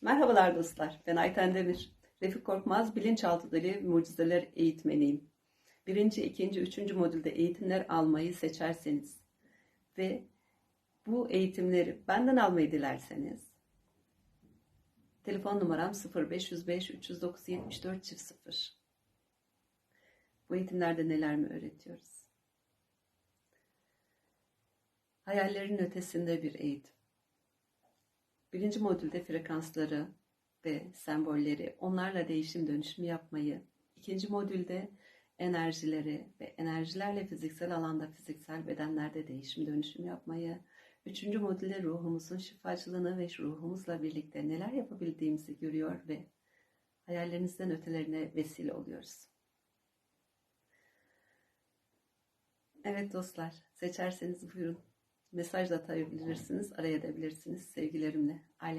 Merhabalar dostlar, ben Ayten Demir. Refik Korkmaz Bilinçaltı Dili Mucizeler Eğitmeniyim. Birinci, ikinci, üçüncü modülde eğitimler almayı seçerseniz ve bu eğitimleri benden almayı dilerseniz telefon numaram 0505 309 74 0. Bu eğitimlerde neler mi öğretiyoruz? Hayallerin ötesinde bir eğitim. Birinci modülde frekansları ve sembolleri, onlarla değişim dönüşüm yapmayı, ikinci modülde enerjileri ve enerjilerle fiziksel alanda, fiziksel bedenlerde değişim dönüşüm yapmayı, üçüncü modülde ruhumuzun şifacılığını ve ruhumuzla birlikte neler yapabildiğimizi görüyor ve hayallerinizden ötelerine vesile oluyoruz. Evet dostlar, seçerseniz buyurun. Mesaj da atabilirsiniz, arayabilirsiniz sevgilerimle. Ailem